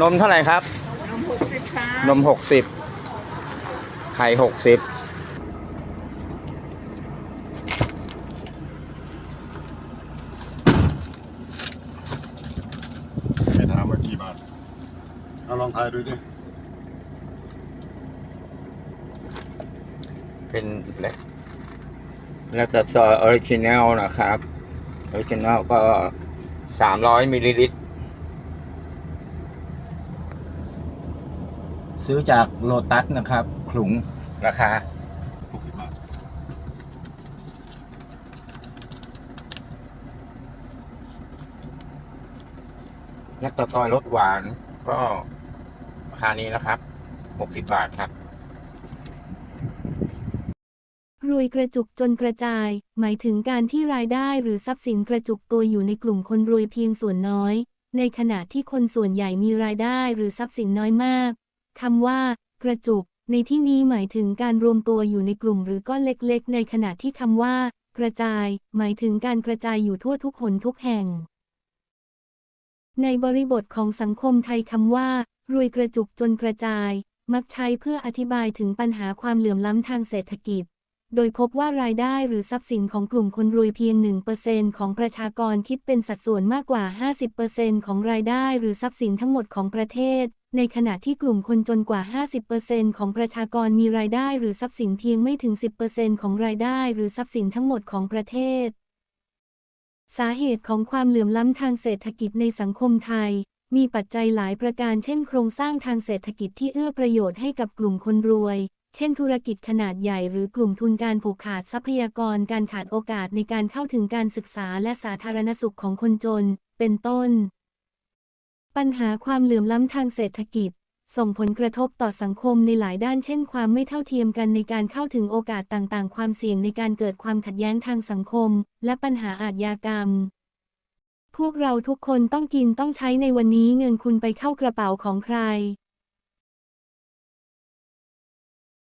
นมเท่าไหร่ครับ นมหกสิบค่ะนมหกสิบไข่หกสิบไม่ถามว่ากี่บาทเอาลองทายดูดิ เป็นเล็กแล้วแต่ซอยออริจินัลนะครับ ออริจินัลก็สามร้อยมิลลิลิตร ซื้อจากโลตัสนะครับขลุงราคา 60 บาท นักตะซอยรสหวานก็ราคานี้นะครับหกสิบบาทครับ รวยกระจุกจนกระจาย หมายถึงการที่รายได้หรือทรัพย์สินกระจุกตัวอยู่ในกลุ่มคนรวยเพียงส่วนน้อย ในขณะที่คนส่วนใหญ่มีรายได้หรือทรัพย์สินน้อยมาก คำว่า กระจุก ในที่นี้หมายถึงการรวมตัวอยู่ในกลุ่มหรือก้อนเล็กๆ ในขณะที่คำว่า กระจาย หมายถึงการกระจายอยู่ทั่วทุกหนทุกแห่ง ในบริบทของสังคมไทยคำว่า รวยกระจุกจนกระจาย มักใช้เพื่ออธิบายถึงปัญหาความเหลื่อมล้ำทางเศรษฐกิจโดยพบว่ารายได้หรือทรัพย์สินของกลุ่มคนรวยเพียง 1%ของประชากรคิดเป็นสัดส่วนมากกว่า 50%ของรายได้หรือทรัพย์สินทั้งหมดของประเทศ ในขณะที่กลุ่มคนจนกว่า 50%ของประชากรมีรายได้หรือทรัพย์สินเพียงไม่ถึง 10%ของรายได้หรือทรัพย์สินทั้งหมดของประเทศ สาเหตุของความเหลื่อมล้ำทางเศรษฐกิจในสังคมไทย มีปัจจัยหลายประการเช่นโครงสร้างทางเศรษฐกิจที่เอื้อประโยชน์ให้กับกลุ่มคนรวย เช่นธุรกิจขนาดใหญ่หรือกลุ่มทุนการผูกขาดทรัพยากรการขาดโอกาสในการเข้าถึงการศึกษาและสาธารณสุขของคนจน เป็นต้น ปัญหาความเหลื่อมล้ำทางเศรษฐกิจ ส่งผลกระทบต่อสังคมในหลายด้านเช่น ความไม่เท่าเทียมกันในการเข้าถึงโอกาสต่างๆ ความเสี่ยงในการเกิดความขัดแย้งทางสังคม และปัญหาอาชญากรรม พวกเราทุกคนต้องกินต้องใช้ในวันนี้เงินคุณไปเข้ากระเป๋าของใคร